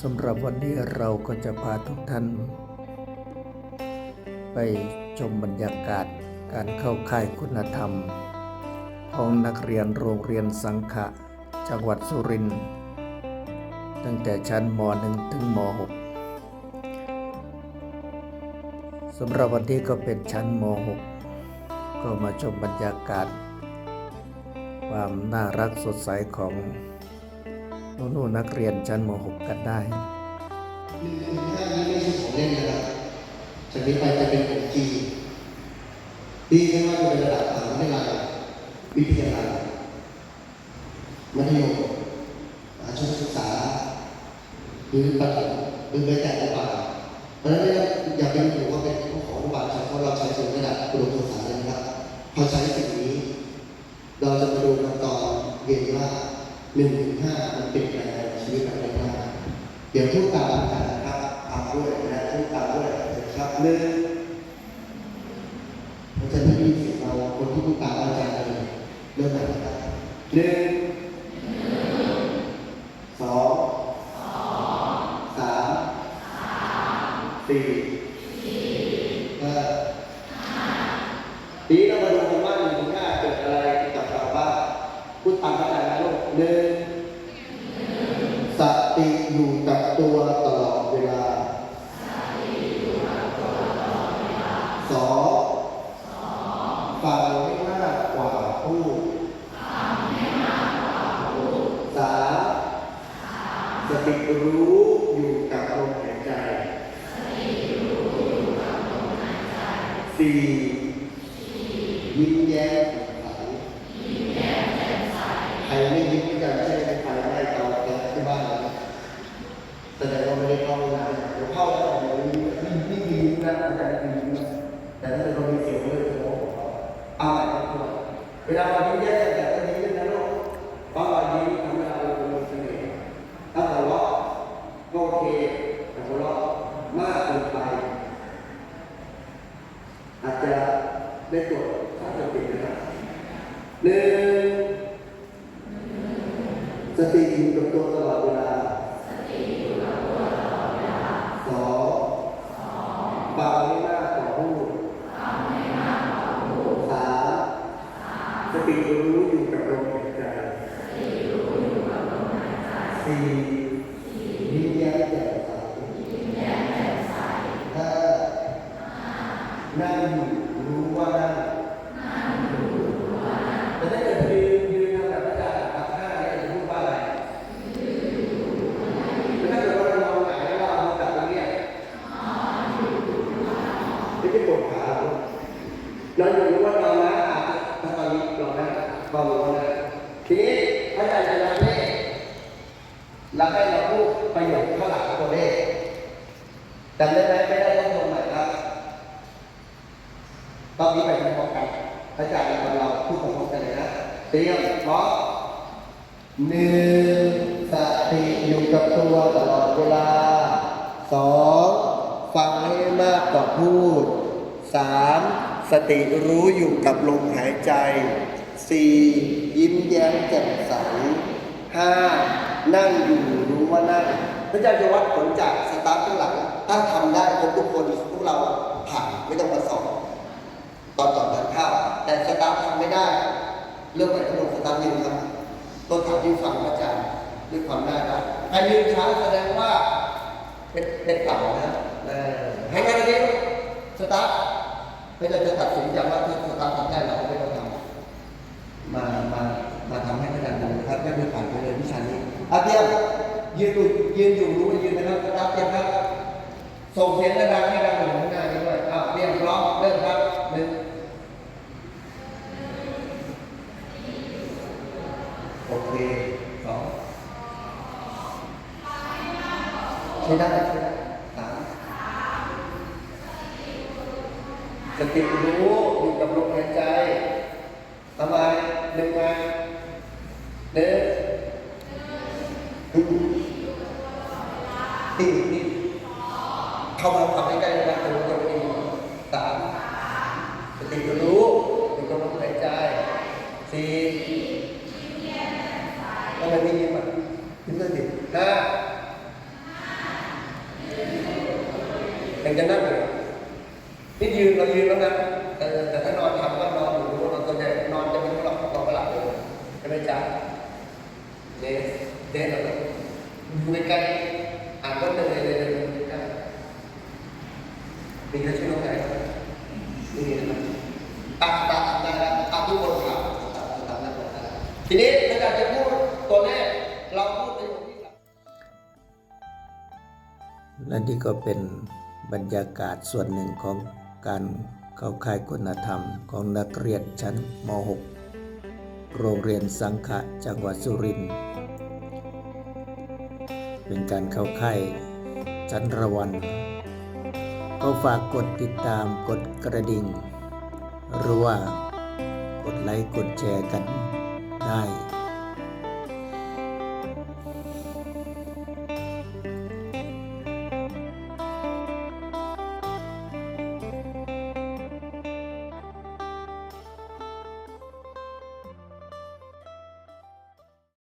สำหรับวันนี้เราก็จะพาทุกท่าน ไปชมบรรยากาศการเข้าค่ายคุณธรรม ของนักเรียนโรงเรียนสังขะ จังหวัดสุรินทร์ตั้งแต่ชั้นม .1 ถึงม .6 สำหรับวันนี้ก็เป็นชั้นม .6 ก็มาชมบรรยากาศ ความน่ารักสดใสของหนูๆนักเรียนชั้นม .6 กันได้นึ่งถึงห้าไม่ใช่ของเล่นนะครับจากนี้ไปจะเป็นของจริงดีไม่ว่าจะเป็นระดับมหาวิทยาลัยวิทยาลัยมัธยมมหาชนศึกษา หรือประถมหรือแม้แต่อนุบาลเพราะฉะนั้นเนี่ยอย่าเป็นห่วงว่าเป็นของอนุบาลใช้เพราะเราใช้ถึงระดับอุดมศึกษาเลยนะครับพอใช้ มาดูกันตอนเรียนว่าหนึ่งถึงห้ามันเป็นยังไงในชีวิตเราได้บ้างเดี๋ยวพูดตามกันนะครับตามด้วยนะพูดตามด้วยนะครับหนึ่งเราจะไม่มีเสียงเราคนที่พูดตามอาจารย์เลยเริ่มใหม่นะครับหนึ่งสองสามสี่ห้าทีนี้เรามาดูกันว่าหนึ่งถึงห้าเกิดอะไรกับเราบ้าง พูดตามกันนะลูกหนึ่งสติอยู่กับตัวตลอดเวลาสองฟังให้มากกว่าพูดสามสติรู้อยู่กับลมหายใจสี่ยิ้มแย้มใสใครไม่ยิ้มก็จะไม่ใช่ใครไม่ได้เราแกที่บ้านเราแสดงว่าไม่ได้เข้านะเดี๋ยวเข้าแล้วเดี๋ยวนี่นี่ยิ้มนะอาจารย์ยิ้มนะแต่ถ้าเรามีเสียงเลยจะโอ้โหเอาใหม่ครับ เวลาเรายิ้มแย้มแต่ก็ดีขึ้นนะลูกเพราะเรายิ้มทำให้เราเป็นคนเสน่ห์ถ้าหัวเราะก็โอเคแต่หัวเราะมากเกินไป อาจจะได้ตรวจถ้าจะเป็นนะครับหนึ่งสติอยู่กับตัวตลอดเวลาสองฟังให้มากกว่าพูดสามสติรู้อยู่กับลมหายใจสี่ยิ้มแย้มแจ่มใสห้า นั่งอยู่รู้ว่านั่งแต่ถ้าเกิดยืนยืนทำแบบอาจารย์ตัดหน้าเนี่ยจะพูดว่าอะไรแต่ถ้าเกิดว่าเรานอนหงายแล้วเราเอามือจับตรงเนี้ย ไม่ปวดขาเราอยู่รู้ว่านอนนะอาจจะถ้าตอนนี้ลองนะเบาลงนะทีนี้พระอาจารย์จะนำเลขแล้วให้เราพูดประโยคข้างหลังตัวเลขจำได้ไหมไม่ได้ต้องลงใหม่ครับตอนนี้ไปพร้อมกันอาจารย์กับเราพูดพร้อมกันเลยนะเตรียมพร้อมหนึ่งสติอยู่กับตัวตลอดเวลาสองฟังให้มากกว่าพูด สามสติรู้อยู่กับลมหายใจสี่ยิ้มแย้มแจ่มใสห้านั่งอยู่รู้ว่านั่งพระเจ้าจะวัดผลจากสตาร์ทข้างหลัง ถ้าทำได้ครบทุกคนพวกเราผ่านไม่ต้องมาสอบตอนก่อนทานข้าวแต่สตาฟททำไม่ได้ เรื่องไหนทั้งหมสตาฟยืนครับต้นถามที่ฟังอาจารย์ด้วยความน่ารักใครยืนช้าแสดงว่าเป็นเป็นเก่านะให้กันนี้สตาฟ ไม่ได้จะตัดสินจากว่าที่สตาฟทำได้เราก็ไม่ต้องทำมามามาทำให้อาจารย์ดูนะครับไม่ได้ผ่านไปเลยวิชานี้อาเตียมยืนอยู่ยืนอยู่รู้ว่ายืนนะครับสตาฟเตรียมครับส่งเสียงดังให้ดังไปถึงข้างหน้านี้ด้วยอ้าวเตรียมพร้อมเริ่มครับหนึ่งโอเคสองใช้ได้ใช้ได้สาม สติดรู้อยู่กับลมหายใจทำไมหนึ่งมาหนึ่งติดติดเข้ามาทำให้ใกล้เวลาตัวตัวเองสามสติรู้อยู่กับลมหายใจสี่หทำไมไม่ยิ้มอะยิ้มด้วยดิห้ายังจะนั่งอยู่ นี่ยืนเรายืนแล้วนะแต่แต่ถ้านอนทำก็นอนอยู่รู้นอนตัวใหญ่นอนจะไม่หลับนอนก็หลับเลยใช่ไหมจ๊ะเดนเดนอะไรอยู่ใกล้ๆอ่านก็เดินเลยเลยใกล้มีใครช่วยน้องไหมไม่มีนะครับตัดตัดตัดตัดทุกคนครับตัดตัดตัดตัดทีนี้ถ้าอยากจะพูดตัวเลขเราพูดในวันที่และนี่ก็เป็นบรรยากาศส่วนหนึ่งของ การเข้าค่ายคุณธรรมของนักเรียนชั้นม .6 โรงเรียนสังขะจังหวัดสุรินทร์เป็นการเข้าค่ายชั้นระวัน ก็ฝากกดติดตามกดกระดิ่ง หรือว่ากดไลค์กดแชร์กันได้